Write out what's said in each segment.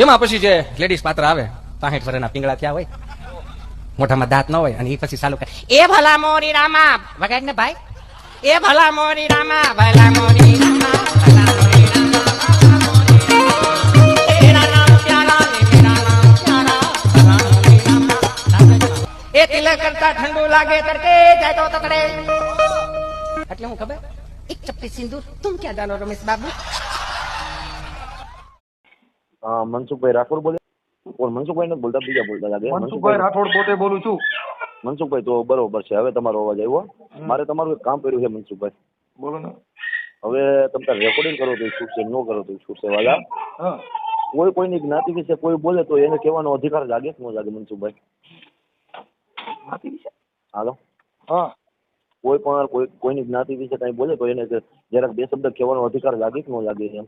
એમાં પછી જે લેડીઝ પાત્ર આવે, પાસઠ વર્ષના પીંગળા થયા હોય, મોઢામાં દાંત ન હોય અને એ પછી ચાલુ એ ભલા મોરી રામા. વગાડ ને ભાઈ. એ ભલા મોરી રામા, ભલા મોરી ઠંડુ લાગે, તડકે જાય તો તકડે એટલે હું ખબર? એક ચપ્પી સિંદૂર, તું ક્યાં જાનો રમેશ બાબુ? મનસુખભાઈ રાઠોડ બોલે? કોણ મનસુખભાઈ નથી બોલતા? બીજા બોલતા લાગે. મનસુખભાઈ રાઠોડ પોતે બોલું છું. મનસુખભાઈ તો બરોબર છે. હવે તમારો અવાજ આવ્યો. મારે તમારું એક કામ કર્યું છે મનસુખભાઈ. બોલો ને. હવે તમે રેકોર્ડિંગ કરો તો છૂટશે ન કરો તો છૂટશે વાલા. હા. કોઈ કોઈની જ્ઞાતિ વિશે કોઈ બોલે તો એને કહેવાનો અધિકાર લાગે કે ન લાગે મનસુખભાઈ? જ્ઞાતિ વિશે? હાલો. હા. કોઈ પણ કોઈ કોઈની જ્ઞાતિ વિશે કઈ બોલે તો એને જરાક બે શબ્દ કહેવાનો અધિકાર લાગે કે ન લાગે એમ?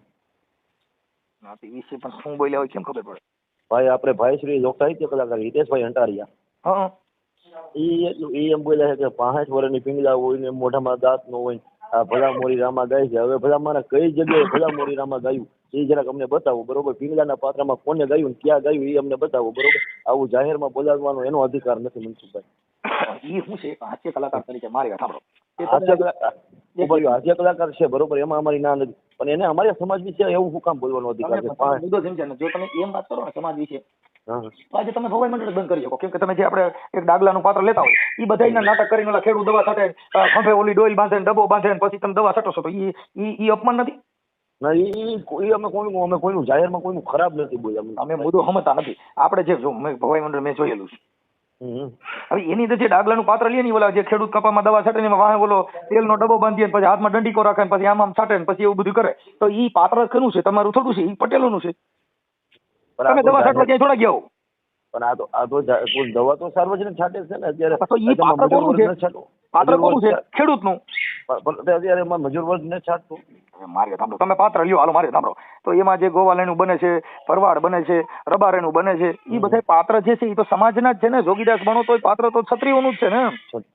જ્ઞાતિ વિશે પણ શું બોલ્યા હોય કેમ ખબર પડે? ભાઈ આપણે ભાઈ શ્રી લોક સાહિત્ય કલાકાર હિતેશભાઈ અંટારિયા. હા ઈ એટલું ઈ એમ બોલ્યા છે કે પાંચ વર્ષની પિંગલા હોય ને મોઢામાં દાંત નો હોય આ ભલા મોરી રામા ગાય છે. હવે ભલા મારા કઈ જગ્યાએ ભલા મોરી રામા ગાયું? એ જરાક અમને બતાવો બરોબર? પિંગલાના પાત્રમાં કોને ગાયું ને ક્યાં ગાયું એ અમને બતાવો બરોબર? આવું જાહેરમાં બોલાવવાનો એનો અધિકાર નથી મનસુખભાઈ. ઈ શું છે હાસ્ય કલાકાર તરીકે મારી વાત સાંભળો હાસ્ય કલાકાર છે બરોબર એમાં અમારી ના નથી પણ એને અમારા સમાજ વિશે એવું શું કામ બોલવાનો અધિકાર છે મુદ્દો સમજ્યા ને જો તમે એમ વાત કરો ને સમાજ વિશે તો આજે તમે ભવાઈ મંડળ બંધ કરી શકો કેમ કે તમે જે આપણે એક ડાગલાનું પાત્ર લેતા હોય એ બધા નાટક કરીને ઓલા ખેડૂત દવા સાથે ખંભે ઓલી ડોઈલ બાંધે ને બાંધે ને પછી તમે દવા છટો છો તો ઈ ઈ અપમાન નથી અમે કોઈનું અમે કોઈનું જાહેરમાં કોઈનું ખરાબ નથી બોલ્યા અમે મુદ્દો સમજતા નથી આપણે જે ભવાઈ મંડળ મેં જોયેલું છે. હવે એની અંદર જે ડાગલાનું પાત્ર લે ને ઓલા જે ખેડૂત કપામાં દવા છાંટે ને એમાં વાહે ઓલો તેલનો ડબ્બો બાંધીએ પછી હાથમાં દંડીકો રાખે પછી આમ આમ છાંટે પછી એવું બધું કરે. તો ઈ પાત્ર કનું છે? તમારું થોડું છે? ઈ પટેલોનું છે? તમે દવા છાંટવા ક્યાંય થોડા ગયા પણ આ તો આ તો દવા તો સાર્વજનિક છાંટે છે ને અત્યારે? પાત્ર કોનું છે? પાત્ર કોનું છે? ખેડૂતનું? પણ પણ અત્યારે એમાં મજૂર વર્ગ નથી છાંટતો. સાંભળો. તમે પાત્ર લ્યો. હાલો મારે સાંભળો. તો એમાં જે ગોવાલેનું બને છે પરવાડ બને છે રબારેનું બને છે એ બધા પાત્ર જે છે એ તો સમાજના જ છે ને? જોગીદાસ બનો તો પાત્ર તો ક્ષત્રિયોનું જ છે ને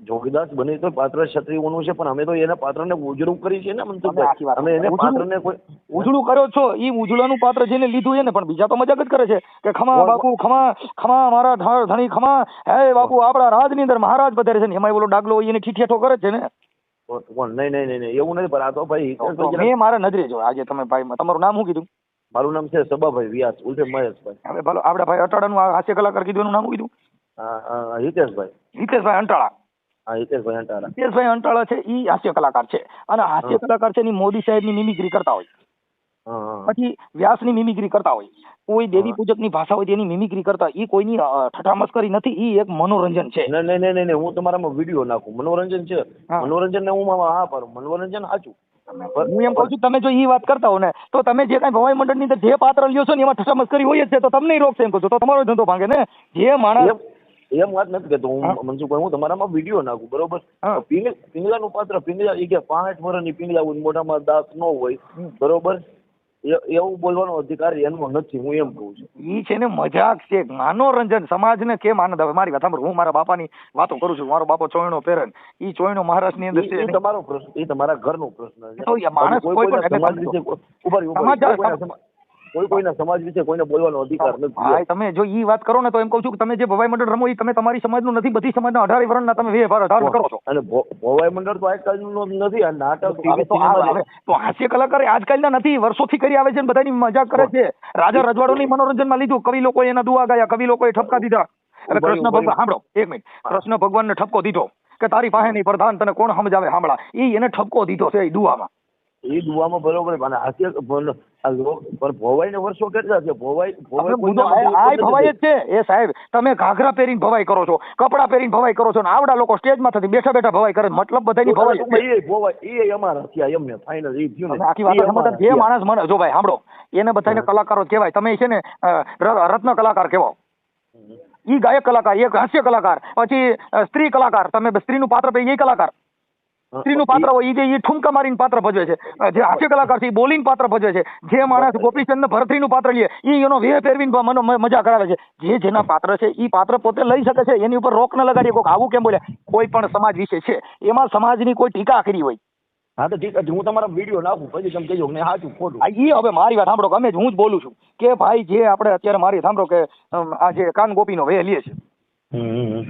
જોગીદાસ બને તો પાત્ર ક્ષત્રિયોનું છે પણ અમે તો એના પાત્રને ઉજળું કરી છે ને મનસુખભાઈ? અમે એને પાત્રને કોઈ ઉજળું કર્યો છો. એ ઉજળાનું પાત્ર જેને લીધું એને પણ બીજા તો મજાક જ કરે છે કે ખમા બાપુ ખમા ખમા મારા ધણી ખમા હે બાપુ આપણા રાજની અંદર મહારાજ પધારે છે ને. એમાં બોલો ડાગલો એને ઠીઠેઠો કરે છે ને. કોણ- નહીં નહીં નહીં નહીં, એવું નથી પણ આ તો ભાઈ હિતેશભાઈ જરાક- મેં મારા નજરે જો આજે તમે ભાઈ તમારું નામ શું કીધું? મારું નામ છે સબાભાઈ વ્યાસ ઉલ્ફે મહેશભાઈ. હવે ભલો આપડા ભાઈ અટાળાનું આ હાસ્ય કલાકાર કીધું એનું નામ શું કીધું? હા, હા, હિતેશભાઈ. હિતેશભાઈ અંટાળા. હા હિતેશભાઈ અંટારા હિતેશભાઈ અંટાળા છે ઈ હાસ્ય કલાકાર છે. અને હાસ્ય કલાકાર છે એની મોદી સાહેબની મિમિક્રી કરતા હોય. પછી વ્યાસની મિમિક્રી કરતા હોય. કોઈ દેવી પૂજકની ભાષા હોય તેની મિમિક્રી કરતા એ કોઈની અ, ઠઠ્ઠામસ્કરી નથી એ એક મનોરંજન છે. નહીં નહીં નહીં હું તમારામાં વીડિયો નાખું. મનોરંજન છે. મનોરંજન ને હું હા પાડું. મનોરંજન સાચું. હું એમ કહું છું તમે જો એ વાત કરતા હો ને તો તમે જે કાંઈ ભવાઈ મંડળની અંદર જે પાત્ર લ્યો છો ને એમાં ઠઠ્ઠામસ્કરી હોય જ છે તો તમને રોકશે એમ કહું છું. તો તમારો ધંધો ભાંગે ને. જે માણસ એમ વાત નથી કેતો હા. હું. મનસુખભાઈ હું તમારામાં વીડિયો નાખું બરોબર. નું પિંગલાનું પાત્ર પિંગલા એ કે પાંચ વર્ષની પિંગલા હોય મોઢામાં દાંત ન હોય બરોબર? એવું બોલવાનો અધિકાર એનો નથી હું એમ કહું છું. ઈ છે ને મજાક છે મનોરંજન સમાજને કેમ આનંદ આવે? મારી વાત સાંભળો હું મારા બાપાની વાતો કરું છું મારો બાપો ચોયણો પહેરે ને ઈ ચોયણો મહારાષ્ટ્રની અંદર છે તમારો પ્રશ્ન એ તમારા ઘરનો પ્રશ્ન છે. માણસ કોઈ પણ સમાજ વિશે કોઈ- કોઈના સમાજ- વિશે કોઈને બોલવાનો અધિકાર નથી. તમે જો ઈ વાત કરો ને તો એમ કહું છું કે તમે જે ભવાઈ મંડળ રમો એ તમે તમારી સમાજનું નથી બધી સમાજના અઢારે વર્ણના તમે વ્યવહાર અઢાર કરો છો. અને ભવાઈ મંડળ તો આજકાલનું નથી આ નાટક તો હાસ્ય કલાકાર આજકાલના નથી વર્ષોથી કરી આવે છે ને બધાની મજાક કરે છે. રાજા રજવાડોની મનોરંજનમાં લીધું કવિ લોકોએ એના દુઆ ગાયા કવિ લોકોએ ઠપકા દીધા. એટલે કૃષ્ણ ભગવાન સાંભળો એક મિનિટ. કૃષ્ણ ભગવાનને ઠપકો દીધો કે તારી પાસે નહીં પ્રધાન તને કોણ સમજાવે? સાંભળા. એ એને ઠપકો દીધો છે એ દુઆમાં. એ દુવામાં બરોબર પણ હાસ્ય પણ ભોવાઈ ને વર્ષો કેટલા છે ભોવાઈ ભોવાઈ જ છે. એ સાહેબ તમે ઘાઘરા પહેરીને ભવાઈ કરો છો કપડા પહેરીને ભવાઈ કરો છો ને આવડા લોકો સ્ટેજમાં થતી બેઠા બેઠા ભવાઈ કરે. મતલબ બધાની ભવાઈ એ ભોવાઈ એ અમારા થયા એમને ફાઇનલ એ થયું ને. આખી વાત સમજ જે માણસ મને જો ભાઈ સાંભળો. એને બધાને કલાકારો કહેવાય. તમે છે ને રત્ન કલાકાર કહેવાઓ ઈ ગાયક કલાકાર એક હાસ્ય કલાકાર પછી સ્ત્રી કલાકાર. તમે સ્ત્રીનું પાત્ર ભજવે એ કલાકાર. સ્ત્રીનું પાત્ર હોય જે ઠુમકા મારીને પાત્ર ભજવે છે. જે હાસ્ય કલાકાર છે એ બોલીને પાત્ર ભજવે છે. જે માણસ ગોપીચંદ ભરતરીનું પાત્ર લે એ એનો વેહ ફેરવીને મને મજા કરાવે છે. જે જેના પાત્ર છે એ પાત્ર પોતે લઈ શકે છે. એની ઉપર રોક ન લગાડીએ. કોઈક આવું કેમ બોલે? કોઈ પણ સમાજ વિશે છે. એમાં સમાજની કોઈ ટીકા કરી હોય. હા તો ઠીક છે. હું તમારા વીડિયો નાખું. પછી તમે કહેજો કે સાચું ખોટું. આ ઈ હવે મારી વાત સાંભળો ગમે હું જ બોલું છું. કે ભાઈ જે આપણે અત્યારે મારી સાંભળો કે આ જે કાન ગોપીનો વેહ લે છે.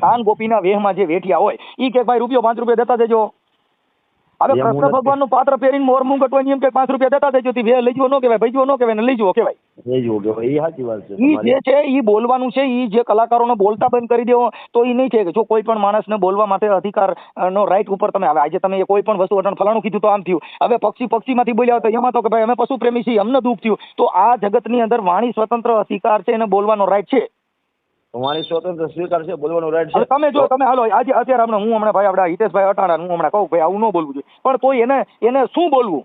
કાન ગોપીના વેહમાં જે વેઠિયા હોય ઈ કે ભાઈ રૂપિયો પાંચ રૂપિયા દેતા દેજો. હવે કૃષ્ણ ભગવાનનું પાત્ર પહેરીને મોર મું કટવાની એમ કે પાંચ રૂપિયા દેતા દેજો. તે વેહ લઈ જવો ન કહેવાય ભજવો ન કહેવાય ને લઈ જવો કહેવાય. કે એ સાચી વાત છે ઈ જે છે ઈ બોલવાનું છે ઈ જે કલાકારોને બોલતા બંધ કરી દેવો તો ઈ નહીં છે કે જો કોઈ પણ માણસને બોલવા માટે અધિકાર નો રાઈટ ઉપર તમે આવે. આજે તમે કોઈ પણ વસ્તુ અટણ ફલાણું કીધું તો આમ થયું. હવે પક્ષી પક્ષીમાંથી બોલ્યા હોય તો એમાં તો કે ભાઈ અમે પશુ પ્રેમી છીએ અમને દુઃખ થયું. તો આ જગતની અંદર વાણી સ્વતંત્ર અધિકાર છે એને બોલવાનો રાઈટ છે. તમારી સ્વતંત્ર સ્વીકાર છે બોલવાનો રાઈટ છે. તમે જો તમે હાલો આજે અત્યારે હમણાં હું હમણાં ભાઈ આપણા હિતેશભાઈ અટાણા હું હમણાં કહું ભાઈ આવું ન બોલવું જોઈએ. પણ તોય એને એને શું બોલવું?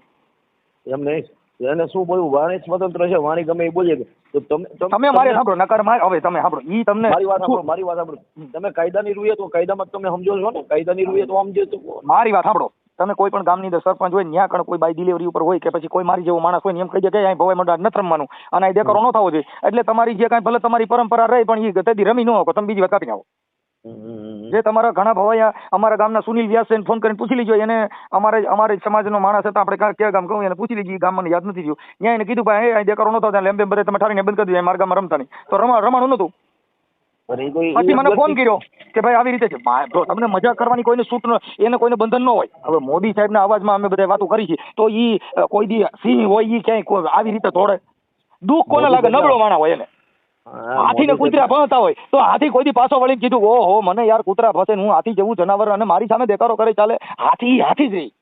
એમ નહીં. એને શું બોલવું? વાણી સ્વતંત્ર છે વાણી ગમે એ બોલીએ તો તમે તમે મારે સાંભળો નકર મારે હવે તમે સાંભળો. ઈ તમને મારી વાત સાંભળો મારી વાત સાંભળો. તમે કાયદાની રૂએ તો કાયદામાં તમે સમજો છો ને? કાયદાની રૂએ તો સમજો તો મારી વાત સાંભળો. તમે કોઈ પણ ગામની અંદર સરપંચ હોય ન્યા કણ કોઈ બાય ડિલિવરી ઉપર હોય કે પછી કોઈ મારી જેવો માણસ હોય ને એમ કહી દે કે અહીં ભવાઈ મંડળ નથી રમવાનું. અને અહીં દેકારો ન થવો જોઈએ. એટલે તમારી જે કાંઈ ભલે તમારી પરંપરા રહી પણ એ તેથી રમી ન શકો. તમે બીજી વખત કાપી આવો જે તમારા ઘણા ભવાયા અમારા ગામના સુનિલ વ્યાસ છે એને ફોન કરીને પૂછી લીજો. એને અમારે અમારે સમાજનો માણસ હતા. આપણે ક્યાં- કયા ગામ કહું? એને પૂછી લીધી ગામ મને યાદ નથી થયું ત્યાં એને કીધું ભાઈ અહીં દેકારો ન થતો. ત્યાં બધે તમે ઠારીને બંધ કરી દીધું. મારા ગામમાં રમતા નહીં. તો રમા રમાણું કોઈ પછી મને ફોન કર્યો કે ભાઈ આવી રીતે છે. તમને મજા કરવાની કોઈને છૂટ ન એને કોઈને બંધન ન હોય. હવે મોદી સાહેબના અવાજમાં અમે બધા વાતો કરી છે. તો ઈ કોઈ દી સિંહ હોય ઈ ક્યાંય આવી રીતે થોડે દુઃખ કોને લાગે? નબળો માણા હોય એને. હાથી ને કુતરા ભણતા હોય. તો હાથી કોઈ દી પાછો વળીને કીધું ઓહો મને યાર કૂતરા ફસે હું હાથી જેવું જનાવર અને મારી સામે દેખાડો કરે ચાલે. હાથી હાથી જ રહી.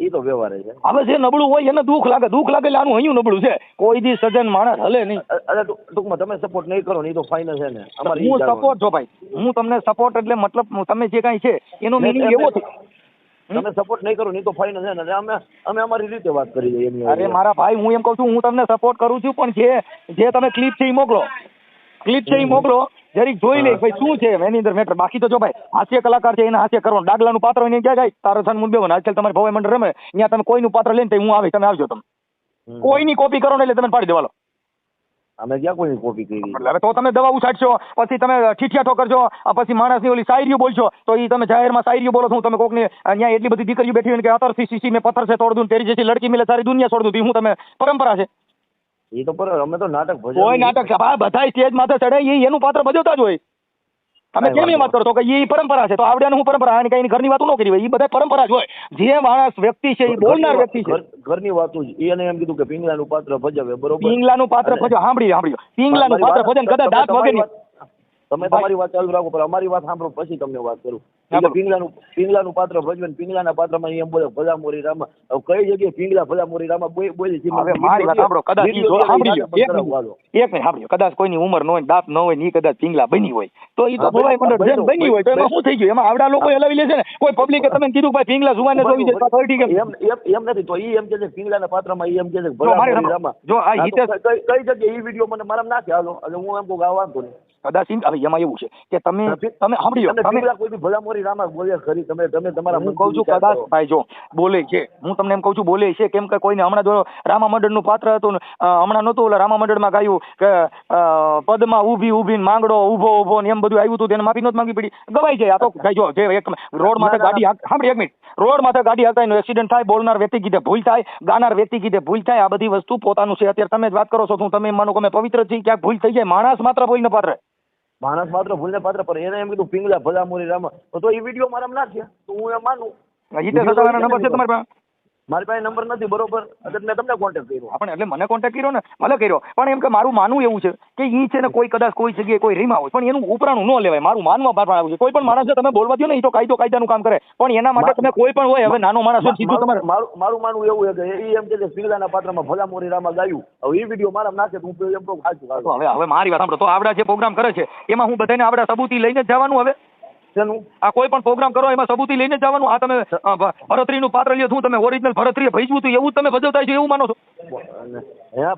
એ તો વ્યવહાર છે. હવે જે નબળું હોય એને દુઃખ લાગે દુઃખ લાગે એટલે આનું હૈયું નબળું છે. કોઈ દી સજન માણસ હલે નહીં. અરે ટૂંકમાં તમે સપોર્ટ નહીં કરો ને એ તો ફાઇનલ છે ને. અમારે હું સપોર્ટ છો ભાઈ હું તમને સપોર્ટ એટલે મતલબ તમે જે કાંઈ છે એનો મિનિંગ એવો છે. તમે સપોર્ટ નહીં કરો નહીં તો ફાઇનલ છે ને. અમે અમે અમારી રીતે વાત કરી લઈએ એમની અરે મારા ભાઈ હું એમ કહું છું હું તમને સપોર્ટ કરું છું પણ જે જે તમે ક્લિપ છે એ મોકલો. ક્લિપ છે એ મોકલો. જરીક જોઈ લે ભાઈ શું છે? એની અંદર મેટર બાકી તો જો ભાઈ હાસ્ય કલાકાર છે એને હાસ્ય કરવાનું. ડાગલાનું પાત્ર હોય ક્યાં જાય? તારો સન મુદ્દે હોય આજકાલ તમારે ભવાઈ મંડળ રમે. ત્યાં તમે કોઈનું પાત્ર લઈને હું આવી તમે આવજો તમે. કોઈની કોપી કરો ને એટલે તમે પાડી દેવાલો અમે ક્યાં કોઈની કોપી કરી એટલે તો તમે દવા ઉછાડશો પછી તમે ઠીઠિયાઠો કરજો પછી પછી માણસની ઓલી શાયરીઓ બોલશો તો એ તમે જાહેરમાં શાયરીઓ બોલો છો તમે કોકની અહીંયા એટલી બધી દીકરીઓ બેઠી હોય ને કે અતરથી સીસી મેં પથ્થર છે તોડ દઉં તેરી જેથી લડકી મિલે સારી દુનિયા છોડ દઉં હું તમે પરંપરા છે. એ તો પર અમે તો નાટક ભજવ કોઈ નાટક બધા સ્ટેજ માથે ચડે એ એનું પાત્ર ભજવતા જ હોય. તમે કેમ એમ વાત કરો તો કે એ પરંપરા છે? તો આવડ્યા હું પરંપરા? અને કઈ ઘરની વાતો ન કરી હોય. એ બધા પરંપરા જ હોય. જે માણસ વ્યક્તિ છે એ બોલનાર વ્યક્તિ છે. ઘર- ઘરની વાતો જ. એને એમ કીધું કે પિંગલાનું પાત્ર ભજવે બરોબર? પિંગલાનું પાત્ર ભજવે સાંભળી સાંભળી પિંગલાનું પાત્ર ભજન કદાચ દાંત વગરની. તમે તમારી વાત ચાલુ રાખો પણ અમારી વાત સાંભળો પછી તમને વાત કરું. એટલે પિંગલાનું પિંગલાનું પાત્ર ભજવે પિંગલાના પાત્રમાં એમ બોલે ભલા મોરી રામા કઈ જગ્યાએ પિંગલા ભલા મોરી રામા બોલી છે? હવે મારી વાત સાંભળો કદાચ એક મિનિટ. સાંભળ્યો. કદાચ કોઈની ઉંમર ન હોય દાંત ન હોયની કદાચ પિંગલા બની હોય તો એ તો ભવાઈ મંડળ જેમ બની હોય. તો એમાં શું થઈ ગયું? એમાં આવડા લોકો હલાવી લે છે ને? કોઈ પબ્લિકે તમે કીધું ભાઈ પિંગલા જોવાને જોવી છે તો ઠીક એમ. એમ નથી તો ઈ એમ કે છે પિંગલાના પાત્રમાં ઈ એમ કે છે ભલા મોરી રામા જો આ હિતેશ- કઈ જગ્યાએ ઈ વીડિયો મને મારા નાખે? હાલો એટલે હું એમ કહું આ વાંધો નહીં. કદાચ હવે એમાં એવું છે કે તમે તમે- તમે સાંભળી લો, તમને તમે કોઈ બી ભલામોરી રામા બોલ્યા ખરી? તમે તમે તમારા હું કહું છું કદાચ ભાઈ જો બોલે છે. હું તમને એમ કહું છું બોલે છે કેમ કે કોઈને હમણાં જો રામા મંડળનું પાત્ર હતું હમણાં નહોતું ઓલા રામા મંડળમાં ગાયું કે પદમાં ઊભી ઊભી માંગડો ઊભો ઊભો ને એમ બધું આવ્યું હતું તેને માફી નહોતી માંગી પડી. ગવાઈ જાય. આ તો ભાઈ જો જે એક રોડ માથે ના, ગાડી સાંભળી એક મિનિટ. રોડ માથે ગાડી હકાય એક્સિડન્ટ થાય બોલનાર વ્યક્તિ કીધે ભૂલ થાય ગાનાર વ્યક્તિ કીધે ભૂલ થાય આ બધી વસ્તુ પોતાનું છે. અત્યારે તમે જ વાત કરો છો હું તમે માનો કે અમે પવિત્ર છીએ ક્યાંક ભૂલ થઈ જાય? માણસ માત્ર ભૂલને પાત્ર. માણસ માત્ર ભૂલને પાત્ર પર એને એમ કીધું, પિંગલા ભલા મોરી રામા. તો એ વીડિયો મારા નાખ્યા તો હું એમ માનું. મારી પાસે નંબર નથી બરોબર? એટલે મેં તમને કોન્ટેક્ટ કર્યો. આપણે એટલે મને કોન્ટેક્ટ કર્યો ને? મને કર્યો. પણ એમ કે મારું માનવું એવું છે કે ઈ છે ને કોઈ કદાચ કોઈ જગ્યાએ કોઈ રીમા હોય. પણ એનું ઉપરાણું ન લેવાય. મારું માનવા બાર આવ્યું છે. કોઈ પણ માણસને તમે બોલવા દો ને એ તો કાયદો કાયદાનું કામ કરે. પણ એના માટે તમે કોઈ પણ હોય હવે નાનો માણસ હોય સીધું તમારે મારું મારું માનવું એવું છે કે એ એમ કે છે પાત્રમાં ભલા મોરી રામા ગાયું. હવે એ વીડિયો મારા નાખે તો હું એમ કહું તો સાચું હવે હવે મારી વાત સાંભળો. તો આવડા જે પ્રોગ્રામ કરે છે એમાં હું બધાને આવડા સબૂતી લઈને જ જવાનું હવે? શેનું આ કોઈ પણ પ્રોગ્રામ કરો એમાં સબૂતી લઈને જવાનું. આ તમે ભરતરીનું પાત્ર લ્યો છું તમે ઓરિજિનલ ભરતરીએ ભજવું હતું એવું તમે ભજવતા છો એવું માનો છો?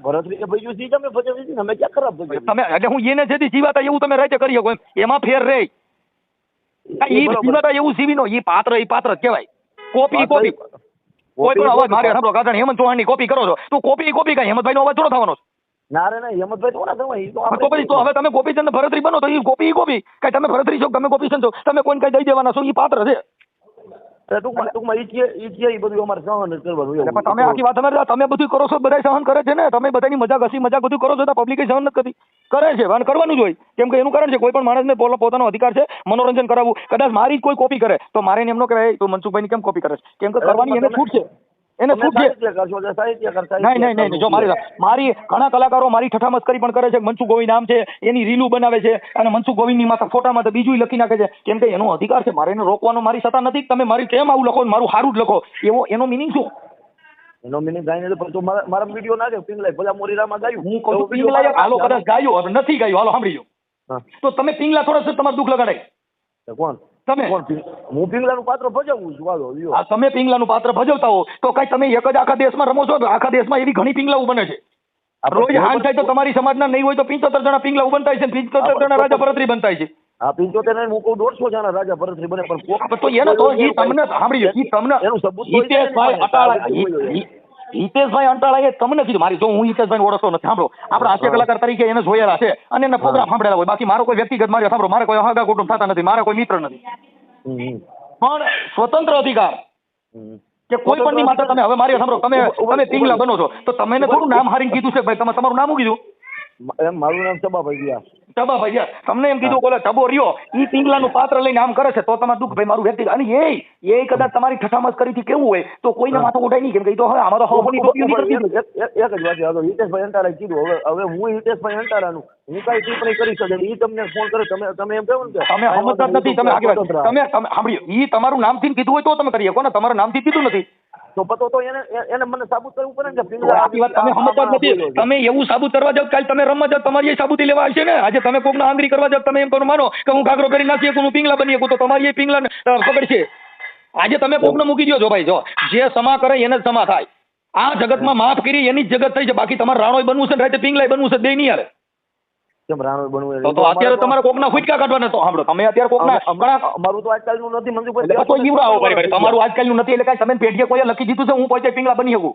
ભરતરીએ તમે ભજવી છે ને ક્યાં ખરાબ ભજવી તમે એટલે હું એને જેથી જીવાતા એવું તમે રાજ્ય કરી શકો એમ. એમાં ફેર રે ઈ જીવાતા એવું જીવીનો ઈ પાત્ર ઈ પાત્ર કહેવાય. Copy copy. કોઈ પણ અવાજ મારે સાંભળો કારણ હેમંત ચૌહાણની કોપી કરો છો. તું કોપી કોપી કઈ? હેમંતભાઈનો અવાજ થોડો થવાનો છે. ના રે ના હેમંતભાઈ થોડા થવા ઈ તો હા, તો તો હવે તમે ગોપીચંદ ભરતરી બનો તો ઈ કોપી ઈ કોપી કઈ તમે ભરતરી છો તમે ગોપીચંદ છો તમે કોઈ કઈ દઈ દેવાના છો? ઈ પાત્ર છે. ટૂંકમાં ટૂંકમાં ઈ કે ઈ કે ઈ બધું અમારે સહન કરવાનું એવું. તમે આખી વાત તમે તમે બધું કરો છો બધા સહન કરે છે ને? તમે બધાની મજાક હસી મજાક બધું કરો છો તો પબ્લિકે સહન નથી કરતી. કરે છે અને કરવાનું જ હોય. કેમ કે એનું કારણ છે કોઈ પણ માણસને ને પોતાનો અધિકાર છે મનોરંજન કરાવવું. કદાચ મારી જ કોઈ કોપી કરે તો મારે એમનો કહેવાય તું મનસુખભાઈની કેમ કોપી કરે છે? કેમ કે કરવાની એને છૂટ છે. એને સાહિત્યકાર નહીં નહીં નહીં જો મારી મારી ઘણા કલાકારો મારી ઠઠામસ્કરી પણ કરે છે મનસુખ ગોવિંદ નામ છે એની રીલું બનાવે છે અને મનસુખ ગોવિંદની માથા ફોટામાં તો બીજું લખી નાખે છે. કેમ કે એનો અધિકાર છે મારે એને રોકવાનો મારી સત્તા નથી તમે મારી કેમ આવું લખો મારું સારું જ લખો. એવો એનો મિનિંગ શું? એનો મિનિંગ કાંઈ નથી પણ તું મારા મારા વીડિયો નાખે પિંગલાઈ ભલા મોરીરામાં ગાયું હું કહું પિંગલાઈ હાલો કદાચ ગાયું નથી ગાયું હાલો સાંભળી તો તમે પિંગલા થોડા સર તમારું દુઃખ લગાડાય. કોણ? તમે હું પિંગલાનું પાત્ર ભજવું છું વાલો આ તમે પિંગલાનું પાત્ર ભજવતા હો તો કઈ તમે એક જ આખા દેશમાં રમો છો? આખા દેશમાં એવી ઘણી પિંગલાઓ બને છે. રોજ હાન થાય તો તમારી સમાજના નહીં હોય તો પિંચોતેર જણા પિંગલા બનતા છે પિંચોતેર જણા રાજા ભરતરી બનતા છે. આ પિંચોતેર ને હું કહું દોઢસો જણા રાજા ભરતરી બને પણ તો એનો તો એ તમને સાંભળી તમને એનું સબૂત અટાળા હિતેશભાઈ અંટાળા એ તમને કીધું મારી જો હું હિતેશભાઈ ઓળખતો નથી સાંભળો. આપણે હાસ્ય કલાકાર તરીકે એને જોયેલા છે અને એને પ્રોગ્રામ સાંભળેલા હોય. બાકી મારો કોઈ વ્યક્તિગત મારે સાંભળો મારે કોઈ હગા કુટુંબ થતા નથી મારે કોઈ મિત્ર નથી. પણ સ્વતંત્ર અધિકાર કે કોઈ પણ ની માતા તમે હવે મારી સાંભળો તમે તમે પિંગલા બનો છો તો તમે થોડું નામ હારીને કીધું છે ભાઈ તમે તમારું નામ કીધું? મારું નામ સબાભાઈ વ્યાસ સબાભાઈ વ્યાસ તમને એમ કીધું બોલે ટબો રહ્યો ઈ પિંગલાનું પાત્ર લઈને આમ કરે છે તો તમે દુઃખ ભાઈ મારું વ્યક્તિ અને એ એ કદાચ તમારી ઠઠામસ કરીથી કેવું હોય તો કોઈને માથું ઉઠાય નહીં કેમ કે તો હવે તો હવની ટોપીઓ નીકળતી જ એક જ વાત છે. હિતેશભાઈ અંતારા કીધું હવે હવે હું હિતેશભાઈ અંટારાનું હું કઈ ટિપ્પણી કરી શકે એ ઈ તમને ફોન કરે તમે તમે એમ કહો ને તમે સમજતા નથી તમે આગળ તમે તમે સાંભળ્યો ઈ તમારું નામથી કીધું હોય તો તમે કરી શકો ને તમારા નામથી કીધું નથી. તો પતો તો એને એને મને સાબુત કરવું પડે કે પિંગલા આખી વાત તમે સમજતા નથી. તમે એવું સાબુત કરવા જાવ કાલ તમે રમવા જાવ તમારી સાબુતી લેવા આવશે ને? આજે તમે કોકના આંગળી કરવા જાવ તમે એમ કરો માનો કે હું ઘાઘરો કરી નાખી હું પિંગલા બની શકું તો તમારી એ પિંગલા છે? આજે તમે કોકને મૂકી દો છો ભાઈ જો. જે સમા કરે એને જ સમા થાય. આ જગતમાં માફ કરી એની જ જગત થઈ છે. બાકી તમારે રાણોય બનવું છે ને રાતે પિંગલાય બનવું છે બે નહીં યાર કેમ રાણો બનવું તો અત્યારે તમારે કોકના ફૂટકા કાઢવાના તો સાંભળો તમે અત્યારે કોકના ઘણા અમારું તો આજકાલનું નથી મનસુખભાઈ તો જીવડાવો ભાઈ ભાઈ તમારું આજકાલનું નથી એટલે કાંઈ તમે પેઢીએ કોઈ લખી દીધું છે હું પોતે પિંગલા બની શકું?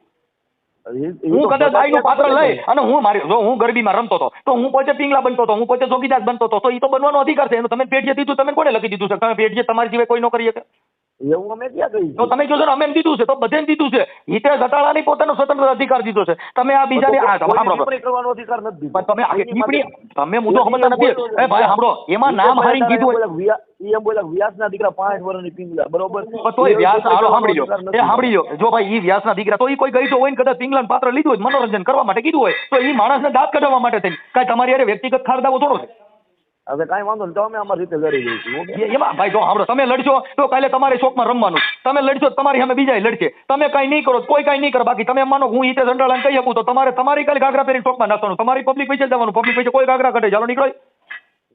હું કદાચ બાઈનું પાત્ર લઈ અને હું મારી જો હું ગરબીમાં રમતો હતો તો હું પોતે પિંગલા બનતો હતો હું પોતે જોગીદાસ બનતો હતો તો એ તો બનવાનો અધિકાર છે એનું તમે પેઢીએ દીધું તમે કોને લખી દીધું છે? તમે પેઢીએ તમારી સિવાય કોઈ નો કરી શકે. એવું અમે ક્યાં કહ્યું તો તમે કહો છો ને અમે એમ દીધું છે તો બધે દીધું છે. હિતેશ અટાળાની પોતાનો સ્વતંત્ર અધિકાર દીધો છે. તમે આ બીજાને આ ટિપ્પણી કરવાનો અધિકાર નથી પણ તમે ટિપ્પણી તમે મુદ્દો સમજતા નથી. એ ભાઈ સાંભળો એમાં નામ હારી કીધું એમ બોલ્યા વ્યાસના દીકરા પાંચ વર્ષની પિંગલા બરોબર? તો એ વ્યાસ હાલો સાંભળી લો. એ સાંભળી લો. જો ભાઈ ઈ વ્યાસના દીકરા તો ઈ કોઈ ગઈ તો હોય ને કદાચ પિંગલાનું પાત્ર લીધું હોય મનોરંજન કરવા માટે કીધું હોય તો ઈ માણસને દાંત કઢાવવા માટે થઈ કાંઈ તમારી અરે વ્યક્તિગત ખારદાવો થોડો છે? હવે કાંઈ વાંધો નહીં તો અમે અમારી રીતે લડી દઈશું એમાં ભાઈ જો સાંભળો તમે લડશો તો કાલે તમારે શોખમાં રમવાનું. તમે લડશો તમારી સામે બીજા લડશે. તમે કાંઈ નહીં કરો કોઈ કાંઈ નહીં કરો બાકી તમે માનો હું હિતેશ અંડાળાને કહી શકું તો તમારે તમારી કાલે ઘાઘરા પહેરીને શોખમાં નાખવાનું તમારી પબ્લિક પૈસે જવાનું પબ્લિક પૈસે કોઈ ઘાઘરા કાઢે ચાલો નીકળો.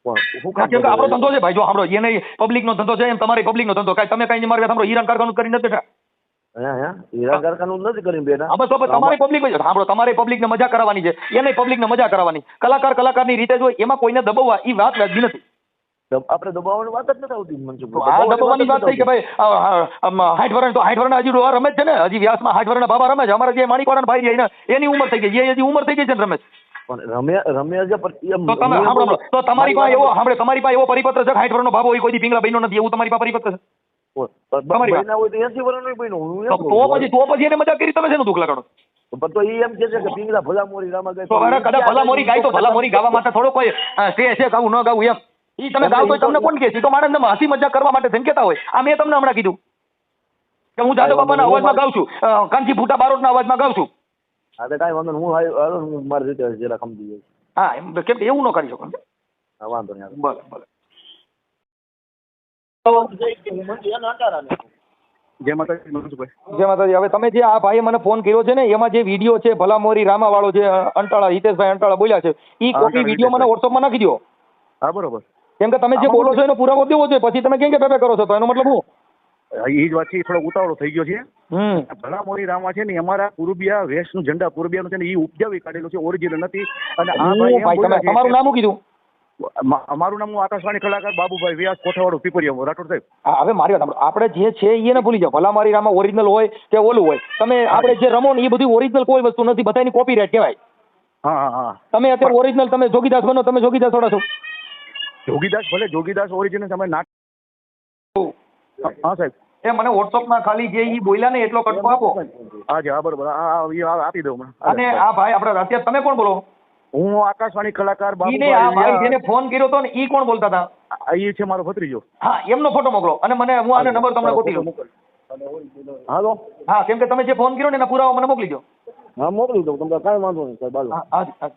આપણો ધંધો છે ભાઈ જો સાંભળો એને પબ્લિક નો ધંધો છે એમ તમારી પબ્લિક નો ધંધો. કાંઈ તમે કાંઈ નહીં મારે સાંભળો હીરાન કારખાનું કરી નથી બેઠા. તમારી પબ્લિક ને મજા કરાવવાની છે. એને પબ્લિક ને મજા કરાવવાની. કલાકાર કલાકારની રીતે જો એમાં કોઈને દબાવવા એ વાત વ્યાજબી નથી. દબ- આપણે દબાવવાની વાત જ નથી આવતી મનસુખભાઈ દબાવવાની વાત થઈ કે ભાઈ હાઈટ વરણ તો વરણ હજી રમે છે ને? હજી વ્યાસમાં હાઠ વરણ બાબા રમે છે. અમારા જે માણિકવાળા ભાઈ રહ્યા એને એની ઉંમર થઈ ગઈ એ હજી ઉંમર થઈ ગઈ છે ને રમેશ? તમારી પાસે એવો તમારી પાસે એવો પરિપત્ર છે હાઈટ વરણનો બાબો કોઈ પિંગલા બહેનો નથી એવું તમારી પાસે પરિપત્ર છે? તમારી વાત. હોય તો 80 વર્ષનું બન્યું. હું એમ તો પછી તો પછી એને મજા કરી તમે શેનું દુઃખ લગાડો તો ઈ એમ કહે છે કે પિંગલા ભલા મોરી રામા ગાય તો કદાચ ભલા મોરી ગાય તો ભલા મોરી ગાવા માટે થોડો કોઈ સ્ટે છે ગાવું ન ગાવું એમ. ઈ તમે ગાવ તો તમને કોણ કહે છે? તો માણસને હસી મજાક કરવા માટે થઈને હોય. આ મેં તમને હમણાં કીધું. કે હું જાદવ બાપાના અવાજમાં ગાઉં છું. કાનજી ભૂટા બારોટના અવાજમાં ગાઉં છું. હા તો કાંઈ વાંધો. હું મારી રીતે જરા સમજી હા એમ કેમ કે એવું ન કરી શકો વાંધો નહીં ભલે જય માતાજી મનસુખભાઈ. જય માતાજી. હવે તમે જે આ ભાઈએ મને ફોન કર્યો છે ને એમાં જે વીડિયો છે ભલા મોરી રામા વાળો જે અંટાળા હિતેશભાઈ અંટાળા બોલ્યા છે એ કોપી વીડિયો મને વોટ્સઅપમાં નાખી દો હા બરોબર. કેમ કે તમે જે બોલો છો એનો પુરાવો દેવો જોઈએ પછી તમે કેમ કે પેપે કરો છો? તો એનો મતલબ હું? એ જ વાત છે થોડો ઉતાવળો થઈ ગયો છે. ભલા મોરી રામા છે ને અમારા પૂર્બિયા વેસ્ટનું ઝંડા પૂર્બિયાનું છે ને એ ઉપજાવી કાઢેલું છે ઓરિજિનલ નથી. અને આ તમારું નામ કીધું? અમારું નામ હું આકાશવાણી કલાકાર બાબુભાઈ વ્યાસ કોઠાવાડું પીપરિયા રાઠોડ સાહેબ. હવે મારી વાત આપણે જે છે એ ને ભૂલી જાઓ. ભલા મારી રામાં ઓરિજિનલ હોય કે ઓલું હોય. તમે આપણે જે રમો ને એ બધી ઓરિજિનલ કોઈ વસ્તુ નથી બધાની કોપીરાઇટ કહેવાય. હા હા તમે અત્યારે ઓરિજિનલ તમે જોગીદાસ બનો તમે જોગીદાસ થોડા છો. જોગીદાસ ભલે જોગીદાસ ઓરિજિનલ તમે ના હા સાહેબ. એ મને વોટ્સઅપમાં ખાલી જે ઈ બોલ્યા ને એટલો કટકો આપો. હા જી હા બરોબર. આપી દઉં અને આ ભાઈ આપણે અત્યારે તમે કોણ બોલો? હું આકાશવાણી કલાકાર ભાઈ ફોન કર્યો હતો ને ઈ કોણ બોલતા હતા? ઈ છે મારો ભત્રીજો. હા એમનો ફોટો મોકલો અને મને હું આનો નંબર તમને ગોતી લઉં. હાલો? હા કેમ કે તમે જે ફોન કર્યો ને એના પુરાવા મને મોકલી દો હા મોકલી દઉં તમને કાંઈ વાંધો નહીં સાહેબ હાલો. હા હા.